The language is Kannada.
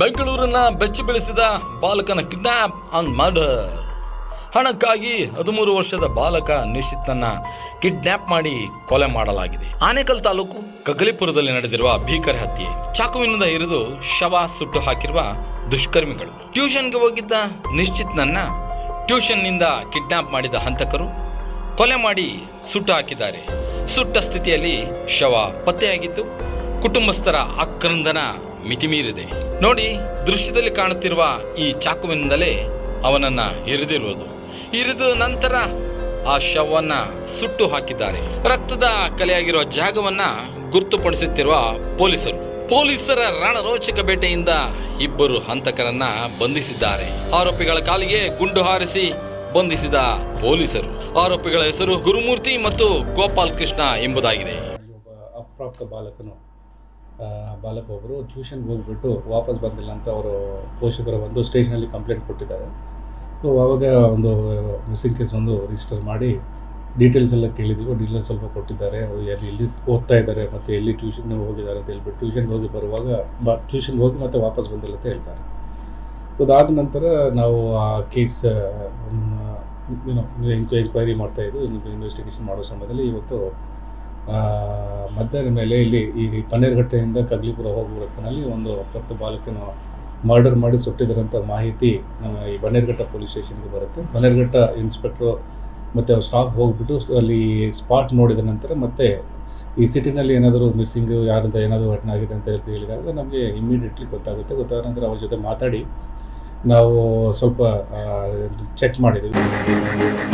ಬೆಂಗಳೂರನ್ನ ಬೆಚ್ಚಿ ಬೆಳೆಸಿದ ಬಾಲಕನ ಕಿಡ್ನಾಪ್ ಅಂಡ್ ಮರ್ಡರ್. ಹಣಕ್ಕಾಗಿ ಹದಿಮೂರು ವರ್ಷದ ಬಾಲಕ ನಿಶ್ಚಿತನ್ನ ಕಿಡ್ನಾಪ್ ಮಾಡಿ ಕೊಲೆ ಮಾಡಲಾಗಿದೆ. ಆನೇಕಲ್ ತಾಲೂಕು ಕಗಲಿಪುರದಲ್ಲಿ ನಡೆದಿರುವ ಭೀಕರ ಹತ್ಯೆ. ಚಾಕುವಿನಿಂದ ಇರಿದು ಶವ ಸುಟ್ಟು ಹಾಕಿರುವ ದುಷ್ಕರ್ಮಿಗಳು. ಟ್ಯೂಷನ್ಗೆ ಹೋಗಿದ್ದ ನಿಶ್ಚಿತ್ನನ್ನ ಟ್ಯೂಷನ್ನಿಂದ ಕಿಡ್ನಾಪ್ ಮಾಡಿದ ಹಂತಕರು ಕೊಲೆ ಮಾಡಿ ಸುಟ್ಟು ಹಾಕಿದ್ದಾರೆ. ಸುಟ್ಟ ಸ್ಥಿತಿಯಲ್ಲಿ ಶವ ಪತ್ತೆಯಾಗಿದ್ದು ಕುಟುಂಬಸ್ಥರ ಆಕ್ರಂದನ ಮಿತಿಮೀರಿದೆ. ನೋಡಿ, ದೃಶ್ಯದಲ್ಲಿ ಕಾಣುತ್ತಿರುವ ಈ ಚಾಕುವಿನಿಂದಲೇ ಅವನನ್ನ ಇರಿದಿರುವುದು ಇರಿದ ನಂತರ ಆ ಶವವನ್ನ ಸುಟ್ಟು ಹಾಕಿದ್ದಾರೆ. ರಕ್ತದ ಕಲೆಯಾಗಿರುವ ಜಾಗವನ್ನ ಗುರುತುಪಡಿಸುತ್ತಿರುವ ಪೊಲೀಸರು. ಪೊಲೀಸರ ರಣರೋಚಕ ಬೇಟೆಯಿಂದ ಇಬ್ಬರು ಹಂತಕರನ್ನ ಬಂಧಿಸಿದ್ದಾರೆ. ಆರೋಪಿಗಳ ಕಾಲಿಗೆ ಗುಂಡು ಹಾರಿಸಿ ಬಂಧಿಸಿದ ಪೊಲೀಸರು. ಆರೋಪಿಗಳ ಹೆಸರು ಗುರುಮೂರ್ತಿ ಮತ್ತು ಗೋಪಾಲ್ ಕೃಷ್ಣ ಎಂಬುದಾಗಿದೆ. ಅಪ್ರಾಪ್ತ ಬಾಲಕನು ಬಾಲಕ ಒಬ್ಬರು ಟ್ಯೂಷನ್ಗೆ ಹೋಗ್ಬಿಟ್ಟು ವಾಪಸ್ ಬಂದಿಲ್ಲ ಅಂತ ಅವರು ಪೋಷಕರು ಬಂದು ಸ್ಟೇಷನಲ್ಲಿ ಕಂಪ್ಲೇಂಟ್ ಕೊಟ್ಟಿದ್ದಾರೆ. ಸೊ ಅವಾಗ ಒಂದು ಮಿಸ್ಸಿಂಗ್ ಕೇಸ್ ಒಂದು ರಿಜಿಸ್ಟರ್ ಮಾಡಿ ಡೀಟೇಲ್ಸ್ ಎಲ್ಲ ಕೇಳಿದ್ದೀವಿ ಡೀಟೇಲ್ಸ್ ಸ್ವಲ್ಪ ಕೊಟ್ಟಿದ್ದಾರೆ. ಅವರು ಎಲ್ಲಿ ಎಲ್ಲಿ ಓದ್ತಾ ಇದ್ದಾರೆ ಮತ್ತು ಎಲ್ಲಿ ಟ್ಯೂಷನ್ಗೆ ಹೋಗಿದ್ದಾರೆ ಅಂತ ಹೇಳ್ಬಿಟ್ಟು ಟ್ಯೂಷನ್ಗೆ ಹೋಗಿ ಬರುವಾಗ ಬ ಟ್ಯೂಷನ್ಗೆ ಹೋಗಿ ಮತ್ತೆ ವಾಪಸ್ ಬಂದಿಲ್ಲ ಅಂತ ಹೇಳ್ತಾರೆ. ಅದಾದ ನಂತರ ನಾವು ಆ ಕೇಸ್ ಏನೋ ಮಾಡ್ತಾ ಇದ್ದು ಇನ್ವೆಸ್ಟಿಗೇಷನ್ ಮಾಡೋ ಸಮಯದಲ್ಲಿ ಇವತ್ತು ಮಧ್ಯಾಹ್ನ ಮೇಲೆ ಇಲ್ಲಿ ಈ ಪನ್ನೇರುಘಟ್ಟೆಯಿಂದ ಕಗ್ಲಿಪುರ ಹೋಗುವ ರಸ್ತೆಯಲ್ಲಿ ಒಂದು ಅಪ್ರಾಪ್ತ ಬಾಲಕನ ಮರ್ಡರ್ ಮಾಡಿ ಸುಟ್ಟಿದ್ರಂತ ಮಾಹಿತಿ ಈ ಬನ್ನೇರುಘಟ್ಟ ಪೊಲೀಸ್ ಸ್ಟೇಷನ್ಗೆ ಬರುತ್ತೆ. ಬನ್ನೇರುಘಟ್ಟ ಇನ್ಸ್ಪೆಕ್ಟ್ರು ಮತ್ತು ಅವ್ರ ಸ್ಟಾಫ್ ಹೋಗ್ಬಿಟ್ಟು ಅಲ್ಲಿ ಸ್ಪಾಟ್ ನೋಡಿದ ನಂತರ ಮತ್ತೆ ಈ ಸಿಟಿನಲ್ಲಿ ಏನಾದರೂ ಮಿಸ್ಸಿಂಗು ಯಾರಿಂದ ಏನಾದರೂ ಘಟನೆ ಆಗಿದೆ ಅಂತ ಹೇಳ್ತೀವಿ ಹೇಳಿದಾಗ ನಮಗೆ ಇಮ್ಮಿಡಿಯೇಟ್ಲಿ ಗೊತ್ತಾಗುತ್ತೆ. ಗೊತ್ತಾದ ನಂತರ ಅವ್ರ ಜೊತೆ ಮಾತಾಡಿ ನಾವು ಸ್ವಲ್ಪ ಚೆಕ್ ಮಾಡಿದ್ದೀವಿ